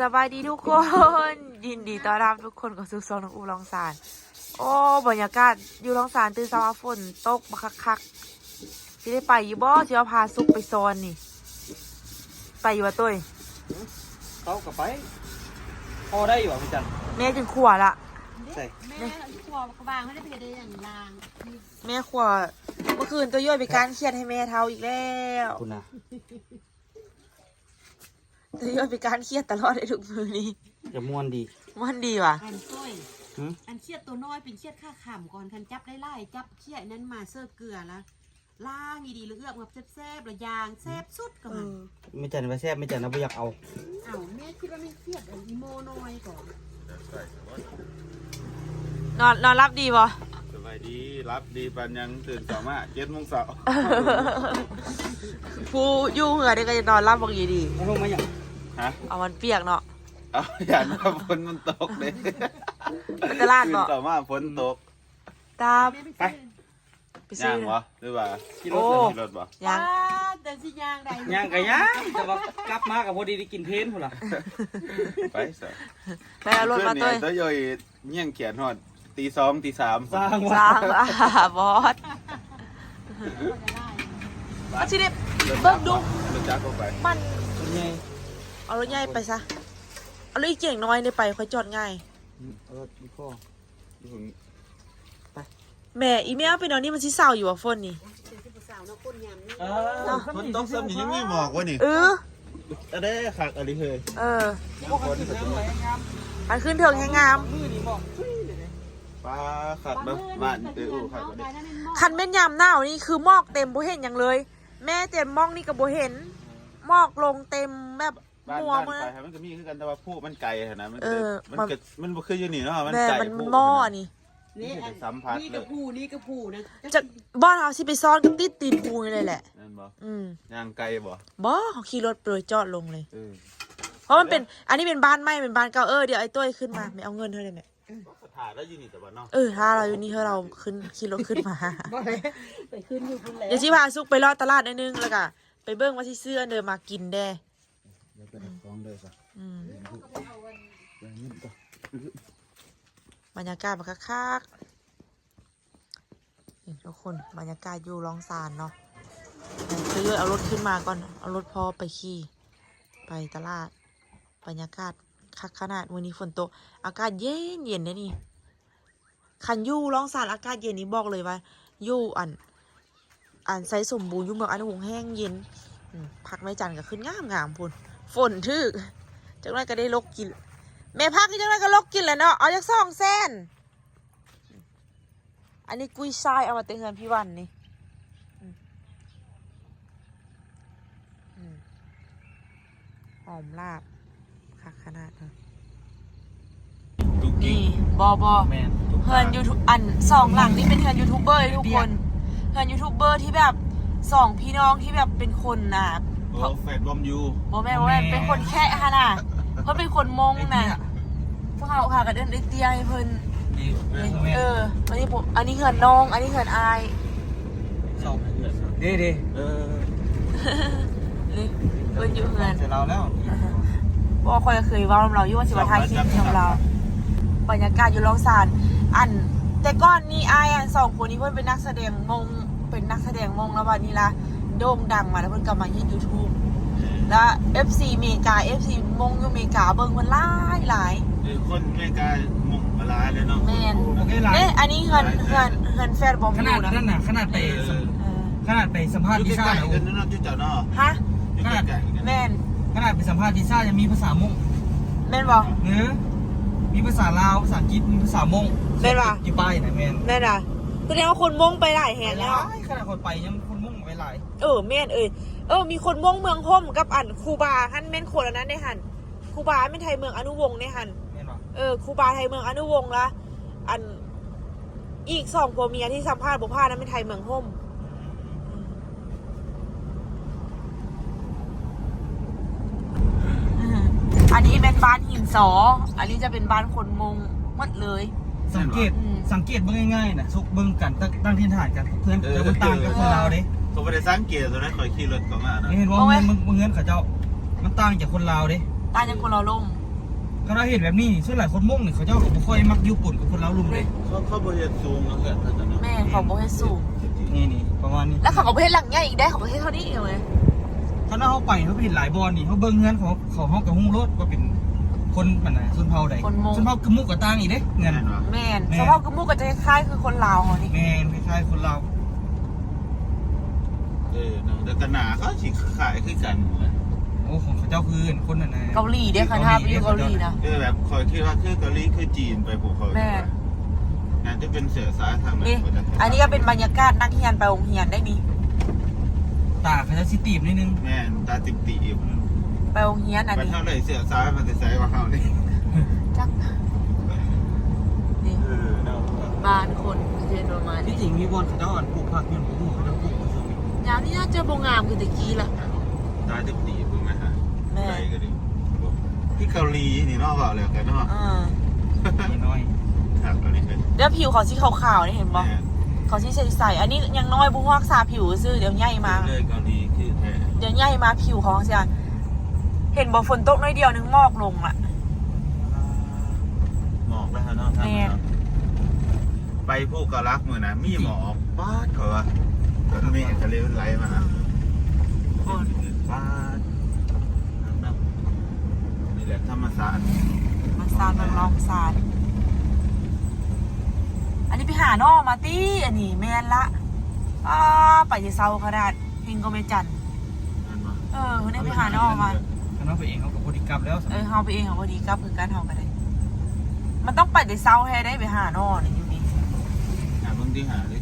สบายดีทุกคน ยินดีต้อนรับทุกคนกับซุกซองน้องอูลองสาร โอ้บรรยากาศอยู่ลองสารตื่นเช้ามาฝนตกมาคักๆสิได้ไปอยู่บ่สิเอาพาซุกไปซอนนี่ ไปอยู่ว่าตุ้ยเขากับไปพอได้อยู่อะพี่จันแม่จึงขัวละใช่แม่ครัวกระบางไม่ได้ไปเดินอย่างลางแม่ขัวเมื่อคืนตัวย่อยไปการเครียดให้แม่เท้าอีกแล้วคุณนะ ตัวย่อยไปการเครียดตลอดเลยทุกมือนี้จะม่วนดีมันดีว่ะ อันต้อยหืมอันเชียดตัวน้อยเป็นเชียดข้าขำก่อนคันจับได้ไล่จับเชียดนั้นมาเสิร์ฟเกลือละล่างดีๆหรือเอื้อมกับแซ่บๆหรือยางแซ่บสุดกับมันไม่จันไปแซ่บไม่จันนะไม่อยากเอาเอ้าแม่คิดว่าไม่เชียดอันอีโมน้อยก่อนนอนนอนรับดีบ่สบายดีรับดีปันยังตื่นสามารถเจ็ดโมงเช้าผู้อยู่เหงื่อได้ก็จะนอนรับบอกอยู่ดีแล้วลงมาอย่าง ฮะเอามันเปียกเนาะ เอาอย่านะฝนมันตกเลยไปตลาดตื่บ่นสามารถฝนตกตามแม่ไปไปซื้อไปซื้ย่าองวะหรือว่าขี่รโอ้ถเลยขี่รถบ่ยังป้าแต่สิยางใดย่างกับย่างแต่ว่ากลับมากับพอดีได้กินเพนพุ่นล่ะไปสะไปเอารถมาตัวเพื่อนเนี่ยตัวย่อยเงี้ยงเขียนหอดตีสองตีสามสร้างสว่าร้างอะบอสเอาชิเด็เบิ่งดูรถจักรก็ไปมันเป็นไง เอารถใหญ่ไปซะ เอารถอีเก่งน้อยเนี่ยไปค่อยจอดง่าย เออมีข้อแหม่อีเมลไปนอนนี่มันชิเศร้าอยู่อะฝนนี่เป็นสิบสาวเนาะคนยำนี่เอเนาะฝนตกซ้ำอย่างนี้ไม่หมอกวะนี่เอออะไรขักอะไรเฮ้ยเออพวกคนที่เริ่มไหลงามมันขึ้นเถิงแห้งงามมือนี่บอกฟรีเลยเนี่ยปลาขัดเนาะบ้านเอออู้ขัดก็ได้คันแม่นยามหนาวนี่คือหมอกเต็มบ่เห็นอย่างเลย แม่เต็มมองนี่ก็บ่เห็นหมอกลงเต็มแบบ บ้านมัวบ้านมือไปมันก็มีคือกันแต่ว่าผู้มันไกลขนาดมันเอก็อมันมัน ก็มันบ่คืออยู่นี่เนาะมันแม่ไกลมันผู้ หม้อขนาดนี่ นี่อันสัมผัสนี่กระพูนี่กระพูนะจะบ้านเฮาสิไปซ่อนกับติดตีนปูนี่เลยแหละ นั่นบ่อืมย่างไกลบ่บ่เขาขี่รถไปเลยจอดลงเลย เออเพราะมันเป็น อันนี้เป็นบ้านใหม่เป็นบ้านเก่าเออเดี๋ยวไอ้ต้วยขึ้นมาไม่เอาเงินเธอเลยแม่สถานแล้วอยู่นี่แต่ว่าเนาะเออถ้าเราอยู่นี่เธอเราขึ้นขี่รถขึ้นมา บ่เลยไปขึ้นอยู่คุณแล้วเดี๋ยวชิพาซุกไปรอดตลาดนิดนึงแล้วก็ไปเบิ้งว่าที่เสื้อเดินมากินแด้ เดี๋ยวไปฟ้องเลยซะอืมเดี๋ยวนี้ก็บรรยากาศมันคักๆนี่ทุกคนบรรยากาศอยู่รองซานเนาะคือเยอะเอารถขึ้นมาก่อน เอารถพ่อไปขี่ไปตลาด บรรยากาศคักขนาดวันนี้ฝนตก อากาศเย็นเย็นนะนี่คันอยู่รองซานอากาศเย็นนี้บอกเลยว่าอยู่อันอันไซสมบูรณ์อยู่เมืองอันหงแห้งเย็นอืมพักไม่จันทร์ก็ขึ้นงามงามพุ่น ฝนทึกจังไรก็ได้ลกกิน แม่พักนี่จังไรก็ลกกินแหล้วเนาะเอาจากสองเส้น อันนี้กุ้ยช่ายเอามาเตือนพี่วันนี่อืมอืมหอมลาบคักขนาดเลยตุกกี้นี่บอบอแมนทุกเฮือนยูทูบอันสองหลังนี่เป็นเฮือนยูทูบเบอร์เลยทุกคนเฮือนยูทูบเบอร์ที่แบบสองพี่น้องที่แบบเป็นคนน่ะ โอ้แฟดบอมยู โมแม่โมแม่เป็นคนแค่ฮะน่ะเพราะเป็นคนมงน่ะพวกเขาพากันเดินไอเตียให้เพิ่นนี่แมเอนออันนี้ผมอันนี้เฮือนน้อง อันนี้เฮือนอายสองเด้เด้เออนี่เพิ่นอยู่เฮือนเสร็จเราแล้วบอกคอยเคยเว่าเราอยู่ว่าสิว่าทายคลิปของเราบรรยากาศอยู่ลองสานอัน แต่ก่อนนี่อายอันสองคนนี้เพิ่นเป็นนักแสดงมงเป็นนักแสดงมงแล้ววันนี้ละ โด่งดังมาแล้วเพิ่นกลับมาเฮ็ดยูทูบแล้ว FC เมกา FC มงอยู่เมกาเบิ่งเพิ่นหลายหลายคือคนไม่กล้าหมกมาลาเลยเนาะแม่นโอเคหลายเอ๊ะอันนี้เฮือนเฮือนเฮือนแฟนบอมขอนาดยู่นะนั้นน่ะขนาดไปเออเออขนาดไปสัมภาษอณ์ยู่ดิซ่าใกล้น่ะๆกันเนาะจุ๊เจ้าเนาะฮะอยู่ใกล้ๆกันแม่นขนาดไปสัมภาษณ์ดิซ่ายังมีภาษามงแม่นบ่เนื้อมีภาษาลาวภาษาอังกฤษมีภาษามงเป็นปะอยู่ป้ายนะแมนแม่นอะแสดงว่าคนมงไปหลายแห่งแล้วหายขนาดคนไปยังคนมงไปหลาย เออแม่นเอ้ยเออ มีคนม่วงเมืองห่มกับอันครูบาฮันแม่นคนอันนั้นได้หันครูบาเป็นไทยเมืองอนุวงศ์ได้หันแม่นปะเออครูบาไทยเมืองอนุวงศ์ละอันอีกสองผัวเมียที่สัมภาษณ์บุพานั้นเป็นไทยเมืองห่มอืมอันนี้เป็นบ้านหินสอ อันนี้จะเป็นบ้านคนมงหมดเลย สังเกตอืมสังเกตเบิ่งง่ายๆนะสุกเบิ่งกันตั้งตั้งที่ฐานกัน เพื่อนจะมันต่างกับคนลาวเด้ เขาไม่ได้สังเกตตอนนั้นคอยขี่รถเข้ามาเนาะเห็นว่าเอาไว้เงินมึงเงินเขาเจ้า มันต่างจากคนลาวเด้ตายังคนเราล่มเขาเราเห็นแบบนี้ส่วนหลายคนมุ่งนี่เขาเจ้าก็บ่ค่อยมักอยู่ปุ่นกับคนเราลุมเลยเขาเขาบริเวณสูงแล้วกันท่านนะแม่เขาบอกให้สูงนี่นี่ประมาณนี้แล้วเขาก็ประเทศหลังใหญ่อีกได้เขาประเทศเท่านี้เองเลยเขาหน้าเขาไปเขาไปเห็นหลายบอลนี่เขาเบิ้งเงินเขาเขาห้องกับหุ้งรถว่าเป็นคนมันไหนะชนเผ่าใดชนเผ่ากระมุกกระตังอีกเด้เงินแม่นวะแม่นแม่สภาพกระมูกก็จะคล้ายๆคือคนลาวเขานี่แมนคล้ายๆคนเราว เออเนาะแต่กระหนาเขาสิขายคือกันเลยโอ้ของเขาเจ้าคือคนนั่นนะเกาหลีเด้ค่ะถ้าไปอยู่เกาหลีนะ คือแบบคอยคิดว่าคือเกาหลีคือจีนไปพวกเขาแม่น่าจะเป็นเสือสายทางไหนนี่ก็จะอันนี้ก็เป็นบรรยากาศนักเรียนไปโรงเรียนได้นี่ตาเขาจะสิตีบนิดนึงแม่นตาติบตีบไปโรงเรียนอันไปนี้เท่าไหร่เสือสายมันจะใส่ว่าเขานี่จักนี่เออเนาะบ้านคนเรียนประมาณที่นี้จริงมีบอลเขาเจ้าอ่อนปลูกผักอยู่ปลูกเขาเจ้าปลูกมาซื้อ ยามนี้น่าเจอโบงามคือตะกี้ละตาติบตีบถูกไหมฮะแม่ไปก็ดีที่เกาหลีนี่เนาะเปล่าเลยกันเนาะอ่านี่น้อยครับเกาหลีเป็นแล้วผิวเขาสีขาวๆนี่เห็นบ่แม่เขาสีใสๆอันนี้ยังน้อยบุ้งรักษาผิวซื่อเดี๋ยวใหญ่มา เลยเกาหลีคือแท้เดี๋ยวใหญ่มาผิวเขาเสียเห็นบ่ฝนตกน้อยเดียวนึงหมอกลงละ หมอกแล้วฮะเนาะทางแม่เนาะไปผู้กรักมือนะมีหมอกบ้าดเขาว่าก็มีทะเลไหลมาโอ้ยบ้าดน้ำนี่แหละธรรมศาสตร์มันซานมันลองซานอันนี้ไปหาน้อมาตี้อันนี้แม่นละอ้าไปจะเศร้าขนาดเฮงก็ไม่จันนั่นวะเออเนี่ยไปหาน้อมาเขาน้องไปเองเขากับพอดีกลับแล้วเออเฮาไปเองเหรอพอดีกลับคือการเฮากันเลยมันต้องไปแต่เศร้าให้ได้ไปหาน้อนี่อยู่นี่หาบางทีหาเ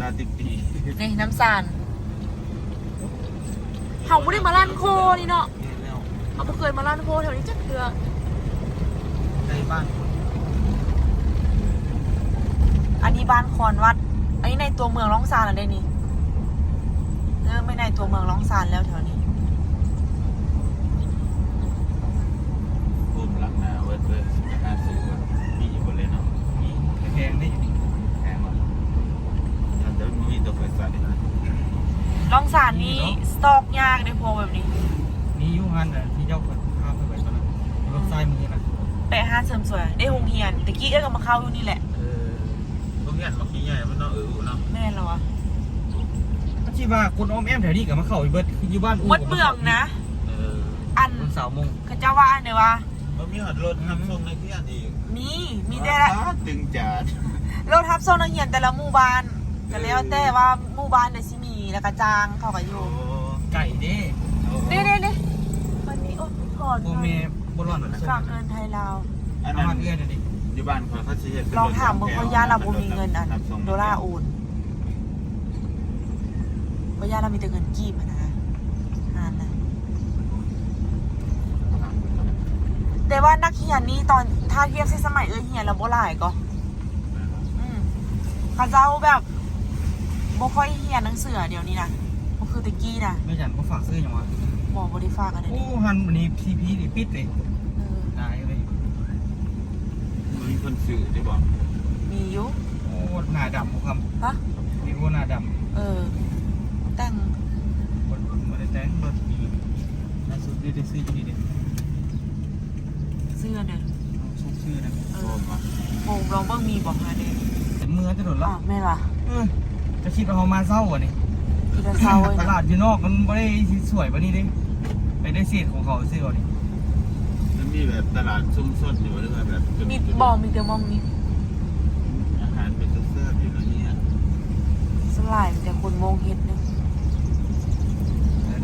ดาติกปีนี่น้ำซานเฮาไม่ได้มาล้านโคนี่เนาะแล้วเฮาบ่เคยมาล้านโคแถวนี้จักเทื่อในบ้าน อันนี้บ้านคอนวัด อันนี้ในตัวเมืองร้องซานเหรอได้นี่เออไม่ในตัวเมืองร้องซานแล้วแถวนี้ภูมิหลังนาเวิร์ดเวิร์ดหาซื้อว่ามีอยู่บนเลยเนาะมีแพงได้อยู่นี่แพงว่ะถ้า จะมีตัวไฟฟ้าดีนะร้องซานนี้สต็อกยากในโพแบบนี้ มีอยูฮันน่ะที่เจ้าคนข้ามไปไว้ตอนนั้นรถไส้มือนะแปะห้าเสริมสวย ได้หงเฮียนตะกี้เอ้ยก็มาเข้าอยู่นี่แหละ เออพวกนี้มาขี้ใหญ่มันเนาะเออเนาะแม่เราอะก็คิดว่าคนอ้อมแอมแถวนี้กับมาเข้าอีเบิร์ดคืออยู่บ้านอู่วัดเมืองนะ เอออันคนสาวมงเขาเจ้าว่าอันไหนวะมันมีหอดรถนำส่งในที่อันอีกมีมีได้ละว้าวตึงจัดรถทับโซนนักเรียนแต่ละหมู่บ้าน ก็แล้วแต่ว่าหมู่บ้านเดี๋ยวสิมีแล้วก็จางเขาก็อยู่โอ้ไก่เด้เน่เน่เน่วันนี้โอ้ถอดโบเมบร้อนฝากเงินไทยลาวอันเอานั้นมาเอื้อนดิอยู่บ้านเขาเขาสิเฮ็ดเป็นลองถามรมึงถพสงแถวญาเราบ่มีเงินอันรับส่งโดล่าร์โอนพญาเรามีแต่เงินกีบอะนะอ่านนะแต่ว่านักเรียนนี่ตอนถ้าเทียบใช้สมัยเอ้ยเฮียนแล้วบ่หลายก็อืมเขาเจ้าแบบ บ่ค่อยเฮียนหนังสือเดี๋ยวนี้นะบ่คือตะกี้นะไม่จันก็ฝากซื้ออย่างวะบ่บ่ได้ฝากกันเลยโอ้ฮันวันนี้พีพีนี่ปิดเลยเออตายเลยมีคนสื่อได้บอกมีอยู่โอ้หน้าดำครับฮะมีโอ้หน้าดเออ แต่งำคนมาได้แต่งรถมีล่าสุดได้ได้ซื้ออยู่นี่เด้เสื้อเนี่ยซุกซื้อนะเอโอ้อมาโมงลองเบิ่งมีบอกมาเด้แต่เมื่อจะโดนอ๋ละอแม่นล่ะเออ จะคิดว่าเขามาเศร้าอะนี่ที่จะเศร้าเลยตนะลาดอยู่นอกมันไม่ได้สวยปะนี่เด้ไปได้เศษของเขาซื้อเอาดิมันมีแบบตลาดซุ่มซ่อนอยู่หรือว่าแบบจุดมีบอกมีแต่มองนี้อาหารเป็นเสื้อๆอยู่แล้วเนี่ยสลายมีแต่คนมองเห็ดเนี่ย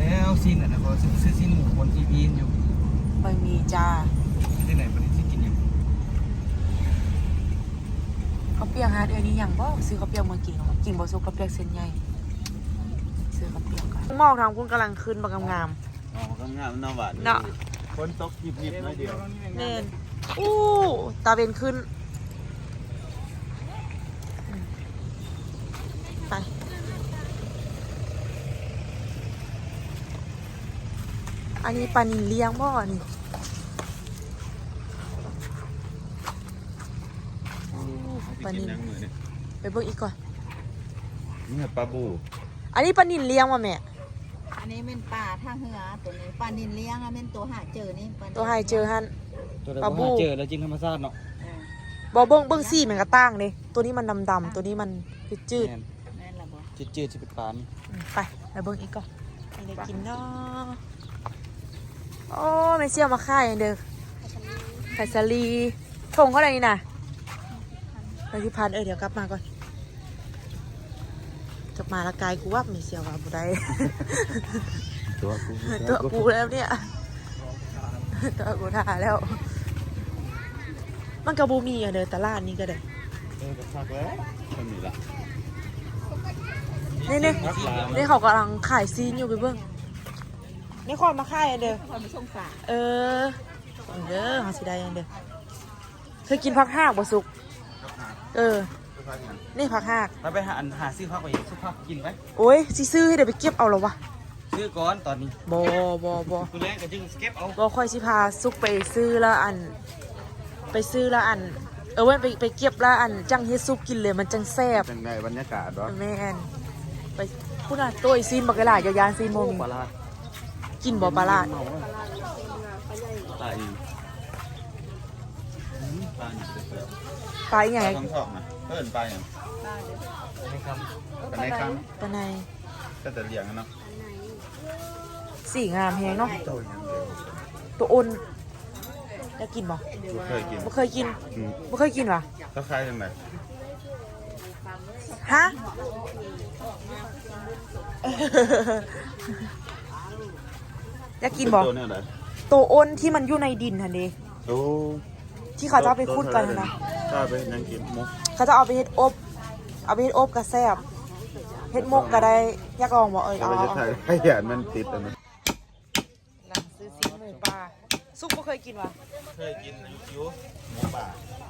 แล้วซินอะนะเขาซื้อซินหมูคนที่พีนอยู่ไปมีจ้าที่ไหนมันสิกินอย่าง เขาวเปียกฮาร์ดเอ้ยนี่ยังบ่ซื้อเขาวเปียกมากินของกินบ่ซุปเขาวเปียกเส้นใหญ่ซื้อเขาวเปียกกันหมอกทางคุณกำลังขึ้นบักงามอ๋อก็งามน่าหวานเนาะคนตกหยิบๆน้อยเดียวๆเน่นอู้ตาเบนขึ้นอืมไปอันนี้ปลานิลเลี้ยงบ่นี่ ปลานิลยังมือเนี่ยไปเบิ่งอีกก่อน นี่ปลาบู อันนี้ปลานิลเลี้ยงว่ะแม่ อันนี้เป็นปลาท่าเหือตัวนี้ปลานินเลี้ยงอันเป็นตัวหาเจอนี่ปลานิลตัวให้เจอฮัน ตัวใดปลาบูบ่หาเจอแล้วจริงธรรมชาติเนาะเออบ่เบิ่งเบิ่งซี่มันก็ต่างเด้ตัวนี้มันดำๆตัวนี้มันจืดแม่นแม่นละบ่จืดๆสิเป็นปลานี่ๆอืมไปแล้วเบิ่งอีกก่อนไปได้กินเนาะโอ้ไม่เชี่ยวมาค่ายอันเด้อไข่สาลีทงเท่าไหร่นี่น่ะ ไปที่พันเออเดี๋ยวกลับมาก่อนกลับมาและกายกูว่าไม่เชี่ยวว่าบุได้ตัวกูตัวกูแล้วเนี่ยตัวกูถ่าแล้ว มันกระบูมีอะเด้อตลาดนี้ก็ได้เออก็พักแล้วมันมีละนี่นี่รักหลานนี่เขากำลังขายซีนอยู่ไปเบิ้งนี่ความมาขายอันเด้อความสงสารเออเอาเด้อหาสิได้อันเด้อเคยกินผักหากบ่สุก เออ นี่ผักหากไปไปหาอันหาซื้อข้าวไปอีกซื้อข้าวกินไหมโอ้ยสิซื้อให้เดี๋ยวไปเก็บเอาแล้ววะซื้อก่อนตอนนี้บ่บ่บ่กูแรงก็จึงเก็บเอาบ่ค่อยสิพาสุกไปซื้อแล้วอัน ไปซื้อแล้วอัน เออเว้ยไปไปเก็บแล้วอันจังเฮ็ดซุปกินเลยมันจังแซ่บเป็นไงบรรยากาศวะแม่นไปพูดน่ะตัวอีซีนบักกะหลายยาวๆซีนโมมีปลาลาดกินบ่ปลาลาดเมาอะตายอีกอืมปลาหนึ่งเด้อปลาอีหยังปลาท้องชอบนะเพิ่นปลาอย่างไม่ครับปลาในครั้งปลาในก็จะเลี้ยงกันเนาะสีงามแฮงเนาะโตอย่างเดียวตัวอ้นได้กินบ่บ่เคยกินบ่เคยกินอืมบ่เคยกินวะก็คล้ายยังไงฮะ อยากกินบ่ตัวเนี่ยไหนตัวอ้นที่มันอยู่ในดินหั่นเด้โอ้ ที่เขาจะเอาไปขุดกันหั่นนะถ้าไปนั่งกินมุกเขาจะเอาไปเฮ็ดอบ เอาไปเฮ็ดอบก็แซ่บเฮ็ดมกก็ได้อยากลองบ่เอ้ยถ้าเอาไปเอาจะเอาถ่ายให้หยาดมันติดอันนั้นหลังซื้อซีหมูปลาซุปบ่เคยกินวะเคยกินอายุคิวหมูป่า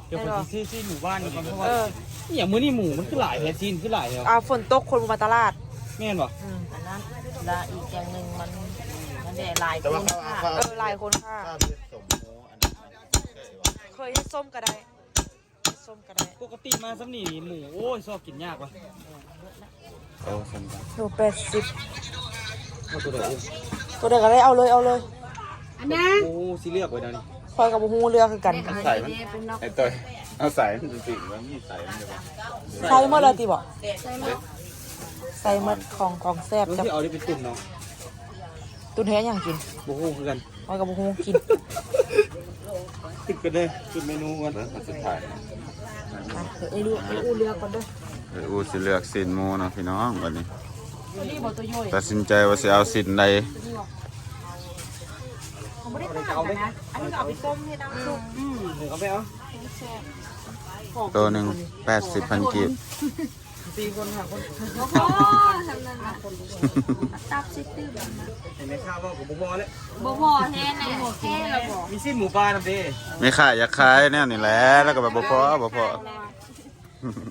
เดี๋ยวผมสิซื้อซื้อหมู่บ้านนี่ก่อนเพราะว่าเออนี่อย่างมื้อนี้หมูมันคือหลายแฮซีนคือหลายแล้วอ่าฝนตกคนมาตลาดแม่นบ่อืมอันนั้นและอีกอย่างหนึ่งมันมันได้หลายแต่คว่านเขาค่ะเขาเออหลายคนค่ะ ถ้าไปสมหมูอันนั้นเค ยว่าเคยให้ส้มก็ได้ให้ส้มก็ได้ปกติมาซ้ำนี่หมูโอ้ยชอบกินยากว่ะเอาสมบัติโลแปดสิบเอาตัวเดียวตัวเดียวก็ได้เอาเลยเอาเลยอันนั้นโอ้สิเลือกไว้นะนี่คอยกับบูฮูเรือคือกันใส่มันไอ้ตัวเอาใส่มันจริงๆว่ามีใส่มันจะบอกใส่เมื่อไรตีบอกใส่เมื่อของของแซ่บรู้จะที่เอาได้เป็นตุ่มเนาะตุนแท้อย่างกินโอ้โหคือกันคอยกับบูฮูกิน ติดกันเลยจุดเมนูกันแล้วมันสุดท้ายอะเดี๋ยวไอ้ลูกไอ้อูเรือก่อนเด้อเอออูสิเลือกสินหมูเนาะพี่น้องวันนี้ตัวนี้บอกตัวย่อยตัดสินใจว่าสิเอาสินใดผมไม่ได้ต่างกันนะอันนี้ก็เอาไปต้มให้น้ำซุปเดี๋ยวเอาไปเอาตัวหนึ่งแปดสิบพันกีบ สี่คนห้าคนตับซิตื้อแบบเห็นไหมข้าวว่ากับบุบอเลยบ่พอแท้แน่แท้ละบ่มีสิ้นหมูปลาทำดีไม่ขายอยากขายแน่นี่แหละแล้วก็แบบบ่พอบ่พอ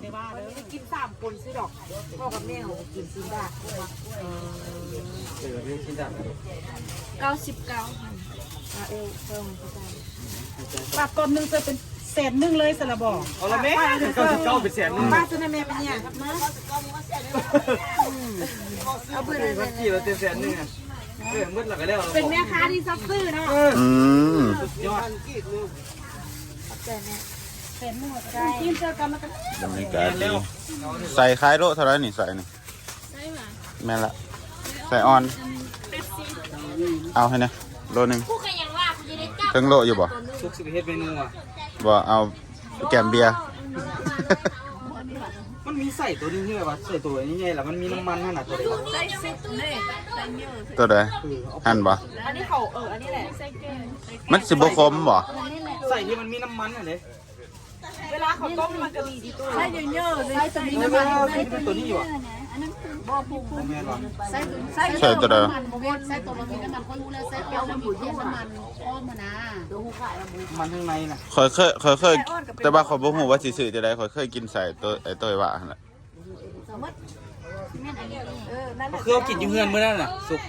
ไม่ว่าเลยกินสามคนซื้อดอกพ่อกับแม่เขากินซื้อได้เออเรื่องชิ้นจังเก้าสิบเก้าเออเพิ่มเข้าใจปรับก่อนหนึงจะเป็น แสนหนึงเลยสละบอกเอาละแม่เก้าสิบเก้าเป็นแสนหนึงป้าซื้อในแม่เป็นเนี่ยครับนะเอาเพื่อนเออวัดกี่เราเต็มแสนหนึงอะเออมืดหลักกันแล้วเราเป็นแม่ค้าที่ซับซื้อเนาะอืมสุดยอดกินเจอกันมากันบรรยากาศดีใส่คล้ายโลเท่าไหรนี่ใส่นี่แม่นละ ใส่ออน เอาให้นะโลหนึ่งถึงโลอยู่บ่ทุกสิบเฮ็ดเมนูอะ บ่เอาแกมเบียร์ มันมีใส่ตัวนึงที่แบบว่าใส่ตัวนี้ไงล่ะมันมีน้ำมันขนาดตัวเดียวตัวใดหั่นบ่อันนี้เขาเอออันนี้แหละมันสิบ่คมบ่ใส่ที่มันมีน้ำมันอะเลยเวลาเขาต้มมันจะมีดีตัวใส่เยอะๆเลยใส่ตัวนี้นี่น้ำมัมันนที่เป็นตัวนี้อยู่อะ อันนั้นคือบ่ใส่ใส่ใส่ตัวใดใส่ตัวมันมีน้ำมันก็รู้แล้วใส่เอามันอยู่ที่น้ำมันอ้อมมานะตัวหูขายละบุมันข้างในน่ะข่อยเคยข่อยเคยแต่ว่าข่อยบ่ฮู้ว่าสิซื้อจังได๋ข่อยเคยกินใส่ตัวไอ้ตัวว่าหั่นน่ะสมมติแม่นอันนี้เออนั่นแหละคือเอากินอยู่เฮือนมื้อนั้นน่ะสุก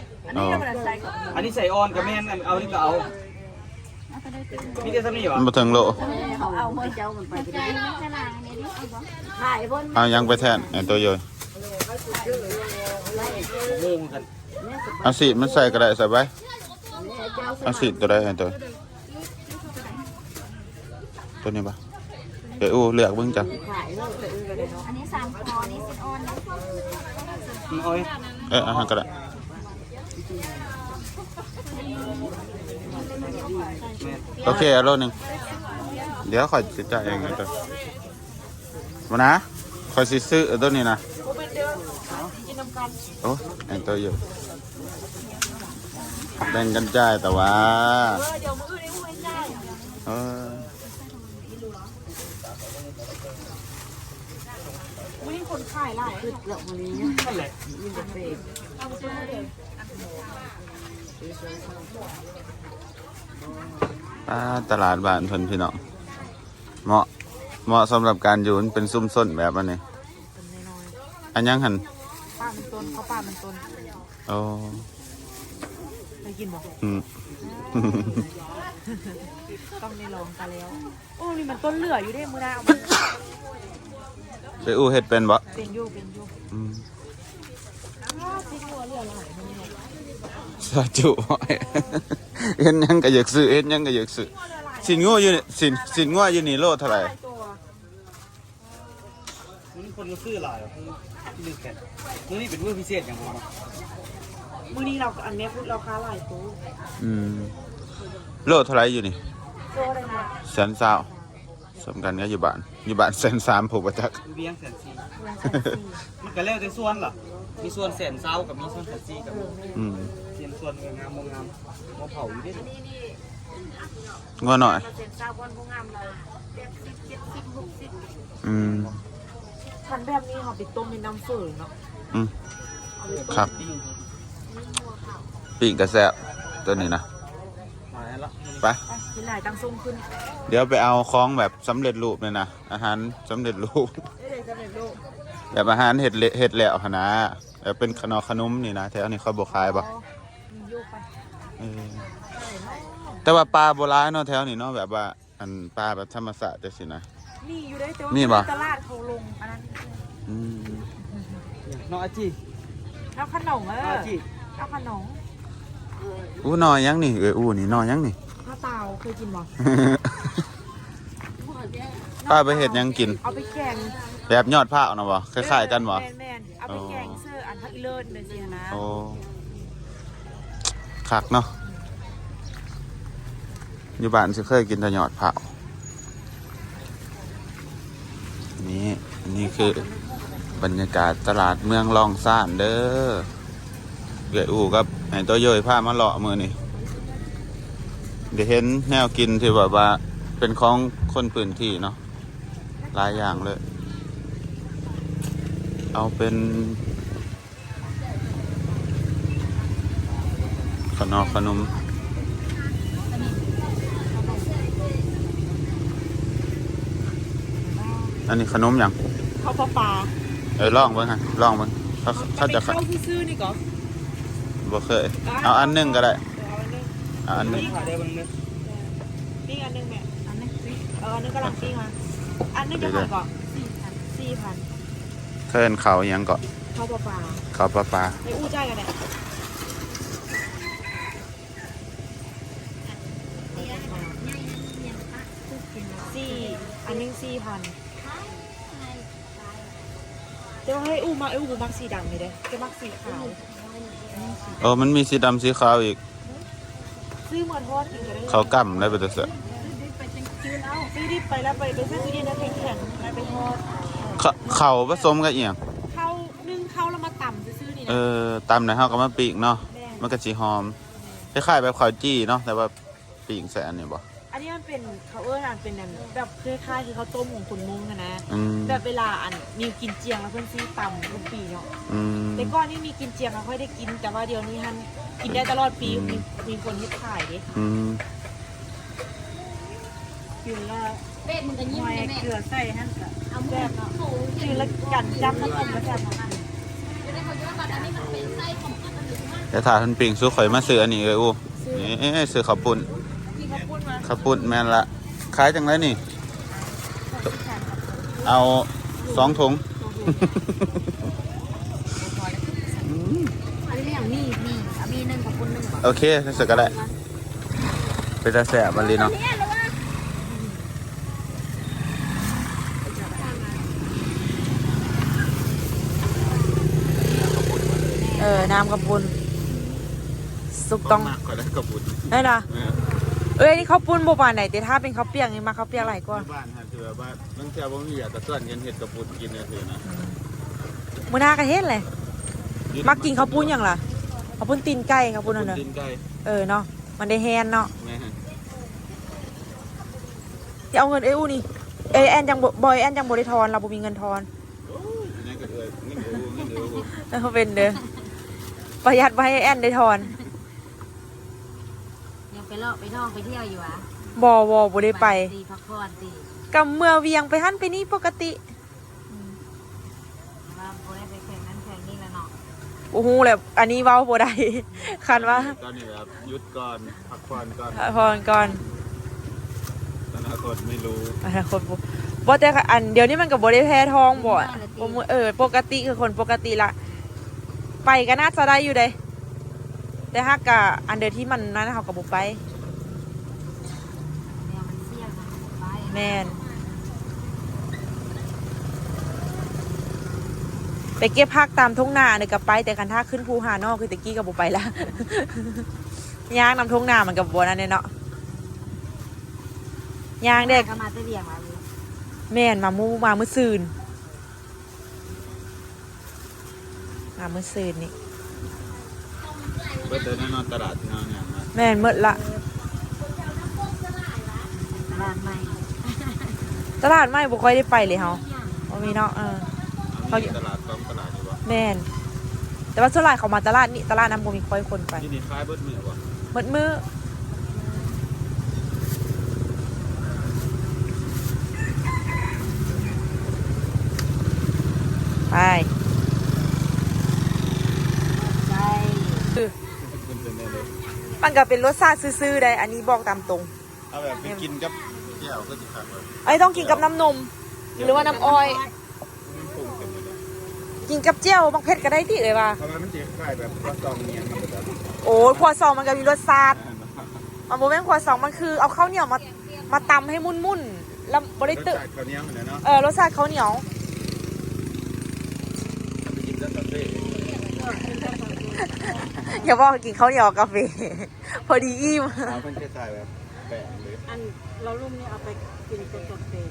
อันนี้ใส่ออนกับแม่นเอานี่ก็เอามีแต่ซ้ำนี่วะมันบ่ถึงโลเขาเอาเจ้ามันไปใจน้องกระลางนี่ดิเอาบ่ขายบนเอายังไปแทนไอ้ตัวโยย ง่เหมือนกันสีมันใส่ก็ไดใส่ไว้เอาสีตัวใดให้ตัวตัวนี้ปะเดี๋ยวอู้เลือกเบิ่งจ้ะอันนี้สามคอนี่สิออนนะโอ้ยเอออาหารก็ไดโอเคเอาโลหนึงเดี๋ยวขอยจะจ่ายเองไงตัวมานะขอยซื้อตัวนี้นะ โอ้ไอ้ตัวอยู่แบ่งกันจ่ายแต่ว่าเออวิ่งคนขายหลายนั่นแหละป้าตลาดบ้านเพิ่นพี่น้องเหมาะเหมาะสำหรับการอยู่มันเป็นซุ้มส้นแบบอันนี้เป็นน้อยอันยังหันๆ ป้ามันต้นเขาป้ามันต้นโอ้เคยกินบ่อืมต้องได้ลองกันแล้ว โอ้นี่มันต้นเหลืออยู่เด้มือหน้าเอามาไปอู้เฮ็ดเป็นบ่เป็นอยู่เป็นอยู่อืมอ้าวพริกหัวเหลือหลายมันนี่สาจุเฮ็ดหยังก็อยากซื้อเฮ็ดหยังก็อยากซื้อสินงัวอยู่นี่สินสินงัวอยู่นี่โลเท่าไหร่ตัวมันคนก็ซื้อหลาย ลืมแค่ตัวนี้เป็นมือพิเศษอย่างผมมื้อนี้เราอันเนี้ยพูดเราค้าหลายตัวอืมโลเท่าไหร่อยู่นี่ตัวอะไรนะแสนสาวสำคัญก็อยู่บ้านอยู่บ้านแสนสามผูกประจักเบี้ยงแสนสี่เมืองแสนสี่มันก็แล้วแต่ส่วนล่ะมีส่วนแสนเศร้ากับมีส่วนแสนสี่กับอืมเสียนส่วนงามงามมอเผาอยู่ดิงัวหน่อยเปอร์เซ็นต์เศร้าคนผู้งามเราแปดสิบเจ็ดสิบหกสิบอืม คันแบบนี้เขาไปต้มในน้ำเฟืองเนาะอืมเอาไปต้มครับปีกกระแซบตัวนี้นะมาแล้วละไปไปกินหลายตั้งส้มขึ้น เดี๋ยวไปเอาของแบบสำเร็จรูปเลยนะอาหารสำเร็จรูปได้เลยจะเป็นโลกแบบอาหารเห็ดเละเห็ดแล้วหนนะแบบเป็นขนมขนมนี่นะแถวนี้เขาบอกขายปะมีโยกไปเออแต่ว่าปลาโบราณเนาะแถวนี้เนาะแบบว่าอันปลาแบบธรรมศาสตร์จังสินะ นี่อยู่ได้แต่ว่านี่ปะ ตลาดเขาลงอันนั้นอืมน้องอาจีน้ำขนมเอน้องออาจีน้ำขนมอู้นอยยังนี่เอออู้นี่นอยยังนี่ ข้าวเตาเคยกินบ่ป้าไปเห็ดหยังกิน เอาไปแกงแบบยอดผ้าเอานะบ่คล้ายๆกันบ่ แม่นๆเอาไปแกงเสื้ออันทักอีเลิศเลยสินะโอ้คักเนาะอยู่บ้านสิเคยกินแต่ยอดผ้า นี่นี่คือบรรยากาศตลาดเมืองลองซ่านเด้อเกยอูกับไอ้ตัวเยยผ้ามาเลาะมือนี่เดี๋ยวเห็นแนวกินที่แบบว่าเป็นของคนพื้นที่เนาะหลายอย่างเลย เอาเป็น ขนมขนม อันนี้ขนมอย่างข้าวปลาปลาเอ้ยลองเบิ่งฮะลองเบิ่งเขาเขาจะข้าวซื่อๆนี่ก่อนบ่เคยเอาอันหนึงก็ได้เอาอันหนึงเอาอันหนึงขายได้บ้างเนี่ยปิ้งอันหนึงแม่อันหนึงเอออันหนึงกำลังปิ้งมาอันหนึงจะขายก่อนสี่พันเคยเห็นเขาอหยังก็ข้าวปลาปลาเขาปลาปลาไอ้อู้ใจายกันเนี่ยสี่อันหนึงสี่พัน แต่ว่าให้อู้มาไอ้อู้มักสีดำเลยเด้จะมักสีขาว เออมันมีสีดำสีขาวอีก ซื้อมาทอดกินกันได้เลยเขากำได้ไปแต่เสือซื้อดิบไปแล้วไปไปซื้อดิบนะแข็งๆแล้วไปทอด เขาเขาผสมกับอีหยังเข้านึ่งเข้าแล้วมาต่ำซื้อๆนี่เอนะอตามในเฮาก็มาปีกเนาะแม่มันก็สิหอมคล้ายๆแบบข้าวจี้เนาะแต่ว่าปีกใส่อันนี้บ่อันนี้มัน เป็นเขาเอิ้นอันเป็นอันแบบคล้ายๆคือเขาวต้มของคนมุ้งอะนะ อืมแบบเวลาอันมีกินเจียงแล้วเพื่อนซื้อต่ำทุกปีเนาะ อืม แต่ก่อนนี่มีกินเจียงเราค่อยได้กิน แต่ว่าเดี๋ยวนี้ฮันกินได้ตลอดปีอืม มีมีคนที่ขายดิอืมกินแล้วเป็ดมึงก็ยิ้มหอยเลยแม่เกลือใส่ฮันกะเอามือโถกินแล้วกันจับน้ำมันมาจับมันจะได้เขาจะว่าตอนนี้มันเป็นไส้ของกันหรือว่าเดี๋ยวถ้าท่านปิงสู้ข่อยมาซื้ออันนี้เอ้ยอู้นี่ซื้อข้าวปุ้นที่เขาพูดมาข้าวปุ้นแม่นละขายจังไรนี่ เอาสองถุงอันนี้อย่างนี้มีโอเครู้สึกก็ได้เป็นตาแสบมันเลยเนาะเออน้ำกระปุนสุกต้องมากกว่าได้กระปุกได้นะ เอ้ยนี่ข้าวปุ้นโบปานไหนแต่ถ้าเป็นข้าวเปียกนี่มาข้าวเปียกอะไรก่อนที่บ้านฮะคือแบบว่าบางเทีบ่มีอยากกระส่วนกันเห็ดกระปุกกินเนี่ยคือนะมื้อหน้ากระเฮ็ดเลยมักกินข้าวปุ้นอย่างล่ะข้าวปุ้นตีนไก่ข้าวปุ้นนั่นเนอะกินไก่เออเนาะมันได้แฮนเนาะแม่ฮะที่เอาเงินเอ้ยอู้นี่เอยแอนจังบ่บอยแอนจังบ่ได้ทอนเราบ่มีเงินทอนโอ้ยอันนี้ก็เออเงินเดือนเงินเดือนเออเป็นเด้อประหยัดไว้ให้แอนได้ทอนยังไป เลาะไปท่องไปเที่ยวอยู่อะบ่บ่บ่ได้ไปตีพักผ่อนตีกำเมื่อเวียงไปหั่นไปนี่ปกติว่าโบได้ไปแข่งนั้นแข่งนี่แล้วเนาะโอ้โหแหละอันนี้เว้าบ่ได้คันว่าตอนนี้แบบหยุดก่อนพักผ่อนก่อนพรก่อนอนาคตไม่รู้อนาคตบ่บ่แต่อันเดี๋ยวนี้มันก็บ่ได้แพ้ทองบ่บ่มื้อเออ ปกติคือคนปกติละไปก็น่าจะได้อยู่เด้ แต่ฮักกะอันเดียวที่มันนั้นเขาก็บ่ไปเนี่ยมันเสี่ยงนะไป แม่นไปเก็บผักตามทุ่งนาเนี่ยก็ไป แต่คันถ้าขึ้นภูหานอกคือตะกี้ก็บ่ไปละย่างนำทุ่งนามันกับบัวนั่นเนี่ยเนาะย่างเด็กก็มาแตะเบียงมาอยู่แม่นมามูมามื้อซืนมามื้อซืนนี่ เบิดเดินนอนตลาดที่นอนเนี่ยมาแม่นหมดละ บ้านใหม่ตลาดไม่บ่ค่อยได้ไปเลยเฮาบ่มีเนาะเออเอามีตลาดต้องตลาดอยู่วะแม่น แต่ว่าส่วนหลายเขามาตลาดนี่ตลาดน้ำบ่มีค่อยคนไปที่นี่คล้ายเบิดมือวะหมดมือไป ใช่ เป็นเป็นได้เลย มันก็เป็นรสชาติซื่อๆได้ อันนี้บอกตามตรง เอาแบบไปกินกับเที่ยวก็จะขาดเลยไอ้ต้องกินกับน้ำนม หรือว่าน้ำอ้อย มันปรุงเป็นอยู่แล้วกินกับเจียวบางเผ็ดก็ได้ที่เลยว่า เพราะว่ามันจะคล้ายแบบว่าซองเนียนมันก็จะโอ้ยครัวซองมันก็มีรสชาติมันโมเมนต์ครัวซองมันคือเอาข้าวเหนียวมามาตำให้มุ่นๆแล้วบริรสตึชาติข้าวเหนียวเหมือนเนาะเออรสชาติข้าวเหนียว ไปกินกับกาแฟ อย่าบอกกินข้าวเหนียวกับกาแฟพอดีอิ่มเอาเป็นคล้ายๆแบบแปะเลยอันเราลุ่มนี่เอาไปกินสดๆเลย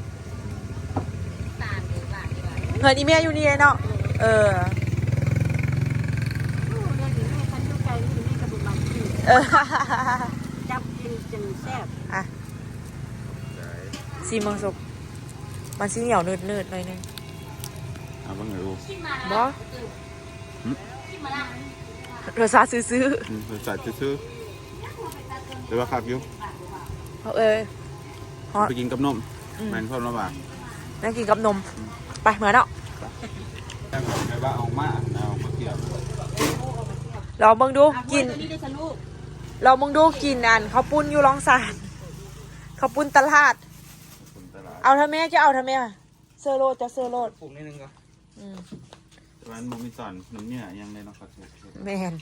ตาลหรือบ้านดีกว่าเงินอีเมียอยู่นี่เลยเนาะเออโอ้เรียกถึงให้ฉันอยู่ไกลนี่นี่กระบุกมันคือเออจับกินจนแซ่บอะซีมังสุกมันสีเหนียวนืดๆหน่อยนึงเอาบ้างดูบอ รสชาติซื้อรสชาติซื่อๆแต่ว่าขับอยู่ๆเอาเออฮอต ไปกินกับนมอืมแมนคนละบาทนั่งกินกับนม ไปเหมือนเนาะแต่แบบว่าเอามาเอามาเกี่ยวเราเบิ่งดูกินตัวนี้ได้สนุกเรามึงดูกินอันเขาวปุ้นอยู่ร้องสารเขาวปุ้นตลาด คนตลาดเอาทำไมจะเอาทำไมเซอร์โรดจะเซอร์โรดปรุงนิดนึงก็อืม แต่ว่ามันมีสอนน้ำเนี่ยยังเลยเนาะครับแมน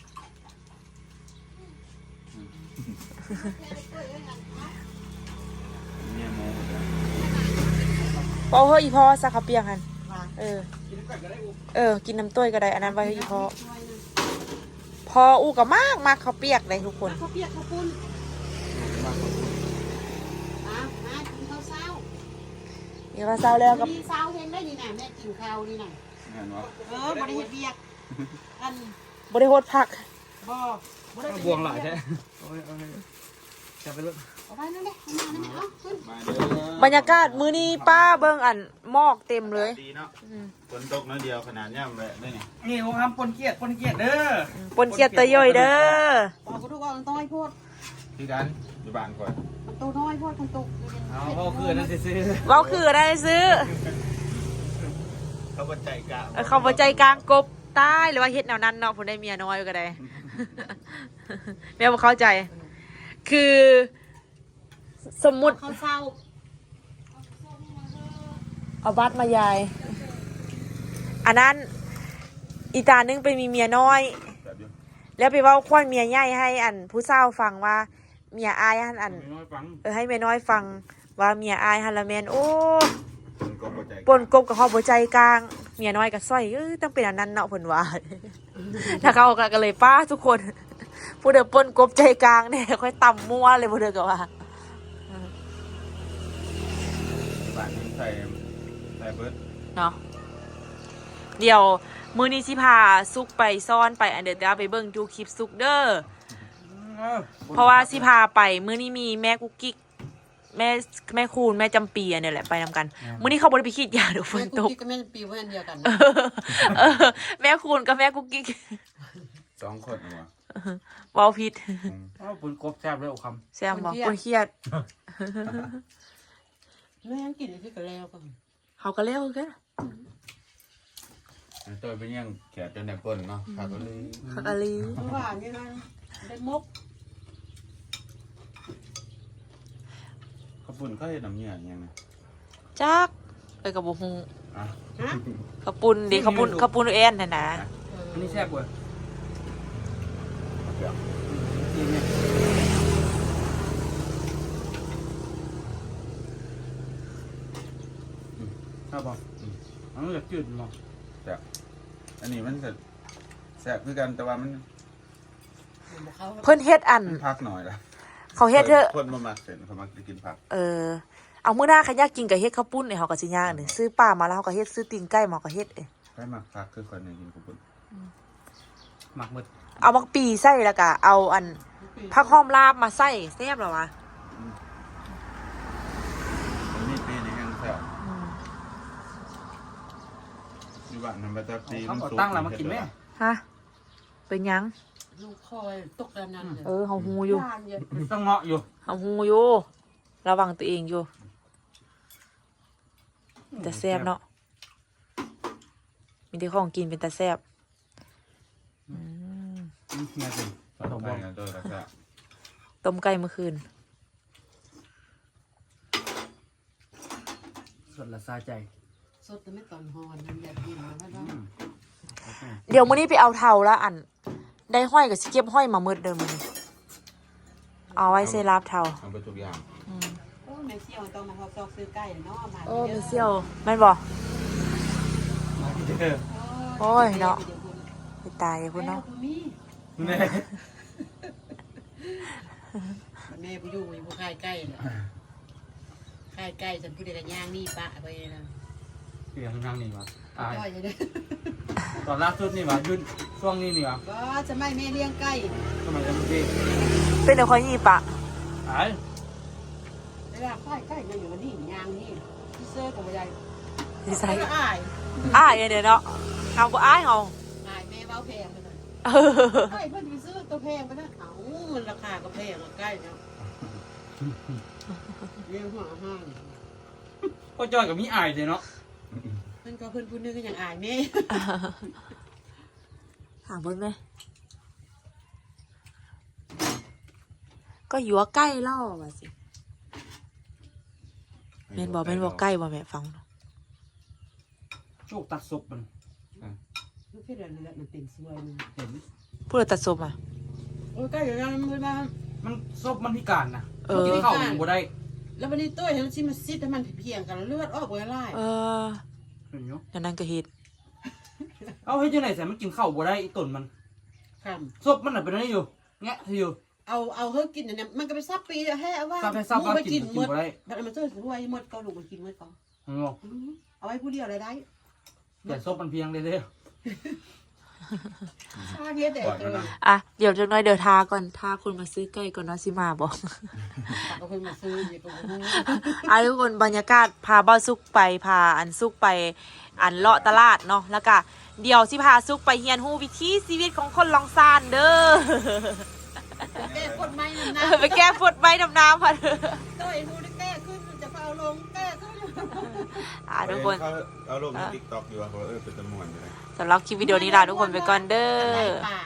เนี่ยโมหมดแล้วพอเฮ้ยอีพอสักเขาวเปียกหันเออ เออ กินน้ำต้วยก็ได้ อันนั้นไว้ให้อีพอพออู้ก็มากมากเขาวเปียกเลยทุกคนข้าวเปียกข้าวปุ้นอะมากินข้าวเช้านี่ก็เศร้าแล้วกับมีเช้าเห็นได้นี่น่ะแม่กินข้าวนี่น่ะ เห็นวะเออบริเฮ็ดเวียก อันบริโภคผักบ่บ่ได้บวงหลายใช่โอ้ยโอ้ยจับไปเลยเอาไปนั่นแหละเอามานั่นแหละเอาขึ้นมาเด้อบรรยากาศมื้อนี้ป้าเบิ่งอันหมอกเต็มเลยดีเนาะอืมฝนตกน้อยเดียวขนาดย่ำแหละได้ไงนี่ผมทำปนเกียดปนเกียดเด้อปนเกียดตะย่อยเด้อบอกกูทุกว่ามันต้องให้โพดที่กันอยู่บ้านก่อนมันโตน้อยโพดมันโตเอาพ่อคืนนั่นซื้อเว้าคือได้ซื้อ เขาบใจกะเออเขาบ่ใจกลางกบใต้หรือว่าเฮ็ดแนวนั้นเนาะผู้ได้เมียน้อยก็ได้ แม่บ่เข้าใจ คือ สมมุติข้าวเช้าเอาบัตรมายาย อันนั้น อีตานึงไปมีเมียน้อย แบบอยู่แล้วไปเว้าควนเมียใหญ่ให้อัน ผู้สาวฟังว่า เมียอายหันอันน้อยฟัง เออให้เมียน้อยฟังว่าเมียอายหันละแมนโอ้ มันก็บ่ใจปนกบกับหอบหัวใจกลาง เมียน้อยกับสร้อยเออต้องเป็นอันนั้นเนาะเพิ่นว่าแล้วเขาก็เลยป้าทุกคนผู้เดือปนกบใจกลางเนี่ยค่อยต่ำมั่วเลยผู้เดือก็ว่าบ้านนี้ใส่ใส่เบิดเนาะเดี๋ยวมือนี้สิพาซุกไปซ่อนไปอันเดอร์เดี๋ยวไปเบิ่งดูคลิปซุกเด้อเพราะว่าสิพาไปมือนี้มีแม่กุ๊กกิ๊ก แม่แม่คูณแม่จำปีอันเนี่ยแหละไปนำกันมือนี้เขาบริไปคิดยาเดี๋ยวฝนตกก็แม่ปีว่าอันเดียวกันเออแม่คูณกับแม่กุ๊กกิ๊กสองคนเอาวะเว้าผิดอ้าวปุ่นกบแซ่บเลยโอ้คแซมบอกคนเครียดแม่ยังกินที่กระแล้วกันเขาก็เร็วกันไอ้ตัวเป็นยังแขกจนได้ปนเนาะขาก็เลยเขาก็ลีเพราะว่านี่นะได้มก ข้าวปุ้นก็เฮ็ดน้ำเหยื่ออย่างนะจักไปกับบุฮงอะขาวปุนดิขาวปุนขาวปุนเอ็นน่ะนะำอันนี้แซ่บเว้ยเดี๋ยวกินเนี่ยถ้าบอกอันนี้จะจืดมั้งอันนี้มันจะแซ่บคือกันแต่ว่ามันเขาเพิ่นเฮ็ดอันมันพักหน่อยละ เขาเฮ็ดเถอะคนมามักเสร็จเขามักจะกินผัก เออ เอามื้อหน้าใครอยากกินก็เฮ็ดข้าวปุ้นเนี่ยเฮาก็สิย่างนี่ซื้อปลามาแล้วเฮาก็เฮ็ดซื้อตีนไก่มาก็เฮ็ดเอ้ยใครมักผักคือคนหนึงกินข้าวปุ้นหมักหมดเอามักปีใส่แล้วก็เอาอันผักหอมลาบมาใส่แซ่บเหรอวะอันนี้ปีนี้ยังแซ่บอืมอยู่บ้านมันบ่จะปีเขามันเอาสุกตั้งแล้วมากินไหมฮะเป็นหยัง ลูกคอยตกด้านนั้นเออเฮาฮู้อยู่ต้องเงาะอยู่เฮาฮู้อยู่ระวังตัวเองอยู่ แต่แซ่บเนาะมีแต่ของกินเป็นแต่แซ่บอืมนี่เฮียเป็นต่อไปกันตัวละแซ่บต้มไก่เมื่อคืน สดละซาใจสดแต่ไม่ตอนหอนมันอยากกินมันก็อืมเดี๋ยวมื้อนี้ไปเอาเทาแล้วอัน ได้ห้อยกับสิเก็บห้อยมามืดเดิมอนี้เอาไว้เซราบเทาเอาไปทุกอย่างอืมโอ้ไม่เชี่ยวต้องมาเขาซอกซื้อไก่เนาะมาโอ้มีเซี่ยวแม่นบอกมาที่เด้อโอ้ยเนาะ ไปตายพุ่นเนาะมีนี่แม่ผู้อยู่อยู่ผู้ค่ายใกล้เลยค่ายใกล้ฉันผู้เด็กย่างนี่ปะไปนะเสียงนั่งนี่วะตายก็จะได้ ตอนล่าสุดนี่วะยืนช่วงนี้นี่วะก็จะไม่แม่เลี้ยงไก่ทำไมจะไม่ดีเป็นเดี๋ยวคอยยี่ปะตายเวลาค่ายใกล้จะอยู่นี่ย่างนี่ที่เสื้อของใหญ่ดีไซใส่น์ก็อายอ้ายเดี๋ยวเนาะเอาก็อ้ายเอาอายแม่เบ้าแพงไปเลยเออไก่เพิ่นไปซื้อตัวแพงไปนะเอ้ามันราคาก็แพงอะใกล้เนาะเลี้ยงหัวห้างก็จอยกับมีอายเลยเนาะ เพิ่นก็เพิ่นผู้นึงก็ยังอายแม่ถามเพิ่นไหมก็อยู่ว่าใกล้เล่าว่าสิแม่นบอกแม่นบอกใกล้บ่แม่ฟังเนาะโชคตัดศพมันลูกพี่เดือนนี่แหละมันเป็นสวยมันเห็นพูดตัดศพอะโอ้ยใกล้อยู่ยังมันมามันศพมันพิการนะเออกินข้าวมันบ่ได้ แล้ววันนี้ตัวเห็นสิมันซิดให้มันเพียงกันเลือดออกไว้ไล่เออ เห็นอยู่อย่างนั้นก็เฮ็ดเอาให้จังไหนแต่มันกินข้าวบ่ได้อีต้นมันคศพมันน่ะเป็นอะไรอยู่ แงะอยู่ำเอาเอาเฮ้กินเนี่ยมันก็ไปซับปีแล้วให้เอาว่าซับให้ซับหมูว่าไปกิกินนกิหมนดบ่ได้แต่มันเจอสวยหมดก็ลูกมันกินหมดก็เห็นบ่ อืมเอาไว้ผู้เดียวอะไรได้แต่ศพมันเพียงเลยเด้อชา เทียแต่ปล่อยเอมันอนะอะเดี๋ยวจังน้อยเดี๋ยวทาก่อนทาคนมาซื้อใกล้ก่อนเนาะสิมาบอกก็เพิ่งมาซื้อเนี่ยก็บ่รู้อะทุกคนบรรยากาศพาบ้าซุกไปพาอันซุกไปอันเลาะตลาดเนาะแล้วก็เดี๋ยวสิพาซุกไปเฮียนฮู้วิถีชีวิตของคนลองซานเด้อแก้คนไม่มันเอนะอไปแก้ฝดไม้ดำน้ำค่ะเด้อตัวไอ้ผู้ได้แก้ขึ้นจะเอาลงแก้ขึ้นอะทุกคน เขาเอาลงใน TikTok อยู่ว่าเขาเออเป็นจำนวนอยู่เลย สำหรับคลิปวิดีโอนี้ลาทุกคนไปก่อนเด้อ ป่า